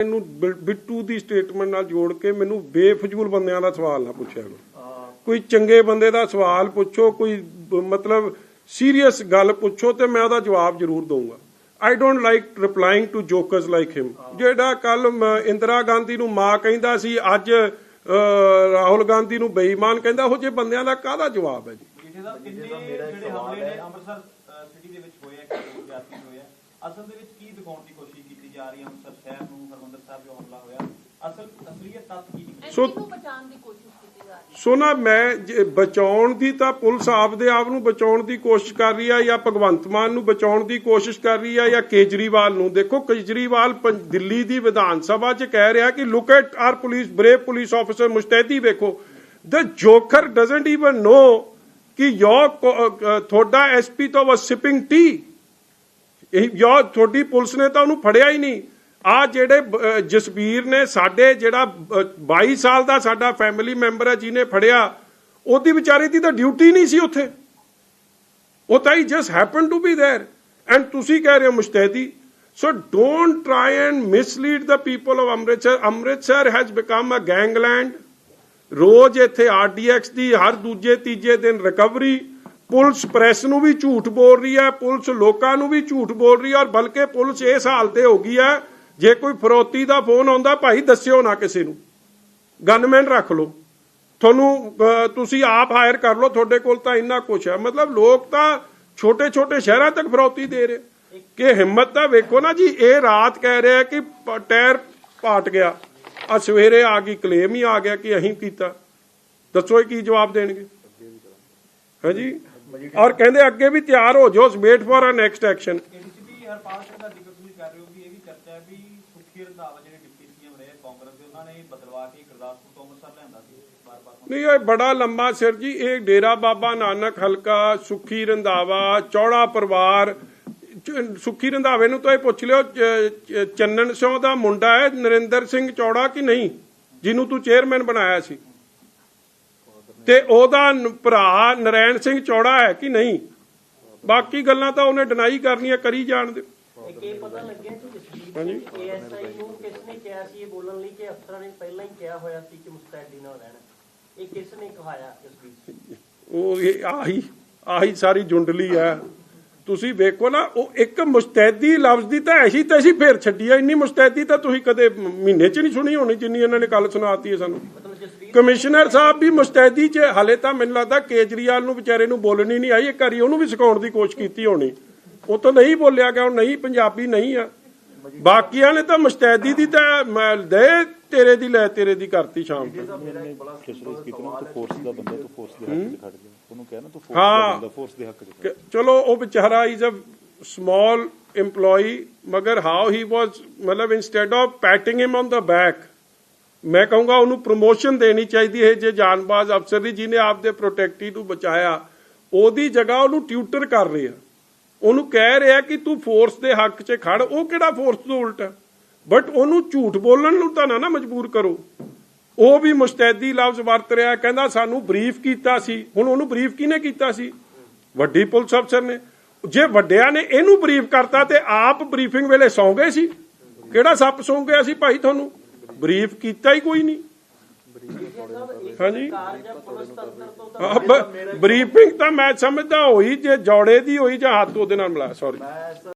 ਬਿ- ਬਿੱਟੂ ਦੀ ਸਟੇਟਮੈਂਟ ਨਾਲ ਜੋੜ ਕੇ ਮੈਨੂੰ ਬੇਫਜ਼ੂਲ ਬੰਦਿਆਂ ਦਾ ਸਵਾਲ ਨਾ ਪੁੱਛਿਆ ਕਰੋ ਕੋਈ ਚੰਗੇ ਬੰਦੇ ਦਾ ਸਵਾਲ ਪੁੱਛੋ ਕੋਈ ਮਤਲਬ ਸੀਰੀਅਸ ਗੱਲ ਪੁੱਛੋ ਤੇ ਮੈਂ ਉਹਦਾ ਜਵਾਬ ਜ਼ਰੂਰ ਦਊਂਗਾ। I don't like replying to jokers like him ਜਿਹੜਾ ਕੱਲ ਇੰਦਰਾ ਗਾਂਧੀ ਨੂੰ ਮਾਂ ਕਹਿੰਦਾ ਸੀ ਅੱਜ ਰਾਹੁਲ ਗਾਂਧੀ ਨੂੰ ਬੇਈਮਾਨ ਕਹਿੰਦਾ ਉਹ ਜੇ ਬੰਦਿਆਂ ਦਾ ਕਾਹਦਾ ਜਵਾਬ ਹੈ ਜੀ? ਅਸਲ ਦੇ ਵਿੱਚ ਕੀ ਦਿਖਾਉਣ ਦੀ ਕੋਸ਼ਿਸ਼ ਕੀਤੀ ਜਾ ਰਹੀ ਹੈ ਅੰਮ੍ਰਿਤਸਰ ਸ਼ਹਿਰ ਨੂੰ? ਜੋ ਹਮਲਾ ਹੋਇਆ ਅਸਲ ਅਸਲੀਅਤ ਤੱਥ ਕੀ ਨਿਕਲੇ? ਸੋ- ਬਚਾਉਣ ਦੀ ਕੋਸ਼ਿਸ਼ ਕੀਤੀ ਜਾ ਰਹੀ ਹੈ। ਸੋ ਨਾ ਮੈਂ ਜੇ ਬਚਾਉਣ ਦੀ ਤਾਂ ਪੁਲਿਸ ਆਪਦੇ ਆਪ ਨੂੰ ਬਚਾਉਣ ਦੀ ਕੋਸ਼ਿਸ਼ ਕਰ ਰਹੀ ਆ ਜਾਂ ਭਗਵੰਤ ਮਾਨ ਨੂੰ ਬਚਾਉਣ ਦੀ ਕੋਸ਼ਿਸ਼ ਕਰ ਰਹੀ ਆ ਜਾਂ ਕੇਜਰੀਵਾਲ ਨੂੰ? ਦੇਖੋ ਕੇਜਰੀਵਾਲ ਦਿੱਲੀ ਦੀ ਵਿਧਾਨ ਸਭਾ 'ਚ ਕਹਿ ਰਿਹਾ ਕਿ look at our police brave police officer ਮੁਸਤੈਦੀ ਵੇਖੋ। The joker doesn't even know ਕਿ ਯੋਰ ਤੁਹਾਡਾ ਐਸਪੀ ਤਾਂ ਵਾਸ ਸਿਪਿੰਗ ਟੀ ਇਹ ਯਾ ਤੁਹਾਡੀ ਪੁਲਿਸ ਨੇ ਤਾਂ ਉਹਨੂੰ ਫੜਿਆ ਹੀ ਨਹੀਂ। ਆ ਜਿਹੜੇ ਬ- ਅਹ ਜਸਬੀਰ ਨੇ ਸਾਡੇ ਜਿਹੜਾ ਅਹ 22 ਸਾਲ ਦਾ ਸਾਡਾ ਫੈਮਿਲੀ ਮੈਂਬਰ ਹੈ ਜਿਹਨੇ ਫੜਿਆ ਉਹਦੀ ਵਿਚਾਰੇ ਦੀ ਤਾਂ ਡਿਊਟੀ ਨਹੀਂ ਸੀ ਉੱਥੇ ਉਹ ਤਾਂ ਹੀ just happen to be there and ਤੁਸੀਂ ਕਹਿ ਰਹੇ ਹੋ ਮੁਸ਼ਤੈਦੀ so don't try and mislead the people of Amritsar Amritsar has become a gangland ਰੋਜ਼ ਇੱਥੇ ਆਰਡੀਐਕਸ ਦੀ ਹਰ ਦੂਜੇ ਤੀਜੇ ਦਿਨ ਰਿਕਵਰੀ ਪੁਲਿਸ ਪ੍ਰੈਸ ਨੂੰ ਵੀ ਝੂਠ ਬੋਲ ਰਹੀ ਹੈ ਪੁਲਿਸ ਲੋਕਾਂ ਨੂੰ ਵੀ ਝੂਠ ਬੋਲ ਰਹੀ ਹੈ ਔਰ ਬਲਕਿ ਪੁਲਿਸ ਇਸ ਹਾਲ ਤੇ ਹੋ ਗਈ ਹੈ ਜੇ ਕੋਈ ਫਰੋਤੀ ਦਾ ਫੋਨ ਆਉਂਦਾ, ਭਾਈ ਦੱਸਿਓ ਨਾ ਕਿਸੇ ਨੂੰ। ਗਨਮੈਨ ਰੱਖ ਲਓ। ਤੁਹਾਨੂੰ ਤੁਸੀਂ ਆਪ ਹਾਇਰ ਕਰ ਲਓ, ਤੁਹਾਡੇ ਕੋਲ ਤਾਂ ਇੰਨਾ ਕੁਝ ਹੈ। ਮਤਲਬ ਲੋਕ ਤਾਂ ਛੋਟੇ ਛੋਟੇ ਸ਼ਹਿਰਾਂ ਤੱਕ ਫਰੋਤੀ ਦੇ ਰਹੇ। ਕਿ ਹਿੰਮਤ ਤਾਂ ਵੇਖੋ ਨਾ ਜੀ, ਇਹ ਰਾਤ ਕਹਿ ਰਿਹਾ ਕਿ ਟਾਇਰ ਪਾਟ ਗਿਆ। ਆ ਸਵੇਰੇ ਆ ਗਈ ਕਲੇਮ ਹੀ ਆ ਗਿਆ ਕਿ ਅਸੀਂ ਕੀਤਾ। ਦੱਸੋ ਇਹ ਕੀ ਜਵਾਬ ਦੇਣਗੇ? ਹਾਂਜੀ ਔਰ ਕਹਿੰਦੇ ਅੱਗੇ ਵੀ ਤਿਆਰ ਹੋ ਜਾਓ wait for a next action Harpal Singh ਦਾ ਚਰਚਾ ਹੈ ਵੀ ਸੁਖੀ ਰੰਧਾਵਾ ਜਿਹੜੇ ਡਿਪਟੀ ਸੀਐਮ ਰਹੇ ਕਾਂਗਰਸ ਦੇ, ਉਹਨਾਂ ਨੇ ਬਦਲਵਾ ਕੇ ਗੁਰਦਾਸਪੁਰ ਤੋਂ ਅੰਮ੍ਰਿਤਸਰ ਲਿਆਂਦਾ ਸੀ, ਬਾਰ-ਬਾਰ ਨਹੀਂ ਇਹ ਬੜਾ ਲੰਮਾ ਸਿਰ ਜੀ, ਇਹ ਡੇਰਾ ਬਾਬਾ ਨਾਨਕ ਹਲਕਾ, ਸੁਖੀ ਰੰਧਾਵਾ, ਚੌੜਾ ਪਰਿਵਾਰ ਸੁਖੀ ਰੰਧਾਵੇ ਨੂੰ ਤਾਂ ਇਹ ਪੁੱਛ ਲਿਓ ਚੰਨਣ ਸਿੰਘ ਦਾ ਮੁੰਡਾ ਹੈ, ਨਰਿੰਦਰ ਸਿੰਘ ਚੌੜਾ ਕਿ ਨਹੀਂ? ਜਿਹਨੂੰ ਤੂੰ ਚੇਅਰਮੈਨ ਬਣਾਇਆ ਸੀ। ਤੇ ਉਹਦਾ ਭਰਾ ਨਰੈਣ ਸਿੰਘ ਚੌੜਾ ਹੈ ਕਿ ਨਹੀਂ? ਬਾਕੀ ਗੱਲਾਂ ਤਾਂ ਉਹਨੇ ਡਿਨਾਈ ਕਰਨੀਆਂ, ਕਰੀ ਜਾਣ ਦੇ ਇੱਕ ਇਹ ਪਤਾ ਲੱਗਿਆ ਕਿ ਜਸਵੀਰ ਹਾਂਜੀ। ਸਿੰਘ ਏਐਸਆਈ ਨੂੰ ਕਿਸ ਨੇ ਕਿਹਾ ਸੀ ਇਹ ਬੋਲਣ ਲਈ ਕਿ ਅਫਸਰਾਂ ਨੇ ਪਹਿਲਾਂ ਹੀ ਕਿਹਾ ਹੋਇਆ ਸੀ ਕਿ ਮੁਸਤੈਦੀ ਨਾਲ ਰਹਿਣਾ। ਇਹ ਕਿਸ ਨੇ ਕਹਾਇਆ ਜਸਵੀਰ ਸਿੰਘ ਉਹ ਇਹ ਆਹੀ ਆਹੀ ਸਾਰੀ ਜੁੰਡਲੀ ਹੈ। ਤੁਸੀਂ ਵੇਖੋ ਨਾ ਉਹ ਇੱਕ ਮੁਸਤੈਦੀ ਲਫ਼ਜ਼ ਦੀ ਤਾਂ ਐਸੀ ਤੈਸੀ ਫੇਰ ਛੱਡੀ ਆ। ਇੰਨੀ ਮੁਸਤੈਦੀ ਤਾਂ ਤੁਸੀਂ ਕਦੇ ਮ- ਮਹੀਨੇ 'ਚ ਨਹੀਂ ਸੁਣੀ ਹੋਣੀ ਜਿੰਨੀ ਇਹਨਾਂ ਨੇ ਕੱਲ ਸੁਣਾਤੀ ਹੈ ਸਾਨੂੰ। ਮਤਲਬ ਜਸਵੀਰ ਕਮਿਸ਼ਨਰ ਸਾਹਿਬ ਵੀ ਮੁਸਤੈਦੀ 'ਚ ਹਲੇ ਤਾਂ ਮੈਨੂੰ ਲੱਗਦਾ ਕੇਜਰੀਵਾਲ ਨੂੰ ਵਿਚਾਰੇ ਨੂੰ ਬੋਲਣੀ ਨਹੀਂ ਆਈ। ਇੱਕ ਵਾਰੀ ਉਹਨੂੰ ਵੀ ਸਿਖਾਉਣ ਦੀ ਕੋਸ਼ਿਸ਼ ਕੀਤੀ ਹੋਣੀ। ਉਹ ਤਾਂ ਨਹੀਂ ਬੋਲਿਆ ਗਿਆ ਉਹ ਨਹੀਂ ਪੰਜਾਬੀ ਨਹੀਂ ਆ। ਬਾਕੀਆਂ ਨੇ ਤਾਂ ਮੁਸਤੈਦੀ ਦੀ ਤਾਂ ਮੈਂ ਦੇ ਤੇਰੇ ਦੀ ਲੈ ਤੇਰੇ ਦੀ ਕਰਤੀ ਸ਼ਾਮ ਤੱਕ। ਪ੍ਰੈਸ਼ਰਾਈਜ਼ ਕੀਤਾ ਨਾ ਤੂੰ ਫੋਰਸ ਦਾ ਬੰਦਾ ਤੂੰ ਫੋਰਸ ਦੇ ਹੱਕ 'ਚ ਖੜ ਜਾ ਉਹਨੂੰ ਕਹਿ ਨਾ ਤੂੰ ਫੋਰਸ ਹਾਂ। ਦਾ ਬੰਦਾ ਫੋਰਸ ਦੇ ਹੱਕ 'ਚ ਖੜ ਕਿ ਚਲੋ ਉਹ ਵਿਚਾਰਾ ਇਜ਼ ਅ ਸਮਾਲ EMPLOYEE ਮਗਰ ਹਾਊ ਹੀ ਵਾਸ ਮਤਲਬ instead of putting him on the back ਮੈਂ ਕਹੂੰਗਾ ਉਹਨੂੰ ਪ੍ਰੋਮੋਸ਼ਨ ਦੇਣੀ ਚਾਹੀਦੀ ਹੈ ਜੇ ਜਾਨਬਾਜ਼ ਅਫਸਰ ਦੀ ਜਿਹਨੇ ਆਪਦੇ ਪ੍ਰੋਟੈਕਟੀ ਨੂੰ ਬਚਾਇਆ ਉਹਦੀ ਜਗ੍ਹਾ ਉਹਨੂੰ ਟਿਊਟਰ ਕਰ ਰਿਹਾ ਉਹਨੂੰ ਕਹਿ ਰਿਹਾ ਕਿ ਤੂੰ ਫੋਰਸ ਦੇ ਹੱਕ 'ਚ ਖੜ। ਉਹ ਕਿਹੜਾ ਫੋਰਸ ਤੋਂ ਉਲਟ? ਹੈ ਬਟ ਉਹਨੂੰ ਝੂਠ ਬੋਲਣ ਨੂੰ ਤਾਂ ਨਾ ਨਾ ਮਜਬੂਰ ਕਰੋ। ਉਹ ਵੀ ਮੁਸਤੈਦੀ ਲਫ਼ਜ਼ ਵਰਤ ਰਿਹਾ, ਕਹਿੰਦਾ ਸਾਨੂੰ ਬਰੀਫ ਕੀਤਾ ਸੀ। ਹੁਣ ਉਹਨੂੰ ਬਰੀਫ ਕਿਹਨੇ ਕੀਤਾ ਸੀ? ਵੱਡੀ ਪੁਲਿਸ ਅਫਸਰ ਨੇ। ਜੇ ਵੱਡਿਆਂ ਨੇ ਇਹਨੂੰ ਬਰੀਫ ਕਰਤਾ ਤੇ ਆਪ ਬਰੀਫਿੰਗ ਵੇਲੇ ਸੌਂ ਗਏ ਸੀ। ਕਿਹੜਾ ਸੱਪ ਸੌਂ ਗਿਆ ਸੀ ਭਾਈ ਤੁਹਾਨੂੰ? ਬਰੀਫ ਕੀਤਾ ਹੀ ਕੋਈ ਨਹੀਂ। ਹਾਂਜੀ। ਬਰੀਫਿੰਗ ਤਾਂ ਮੈਂ ਸਮਝਦਾ ਹੋਈ ਜੇ ਜੋੜੇ ਦੀ ਹੋਈ ਜਾਂ ਹੱਥ ਉਹਦੇ ਨਾਲ ਮਿਲਾਇਆ ਸੌਰੀ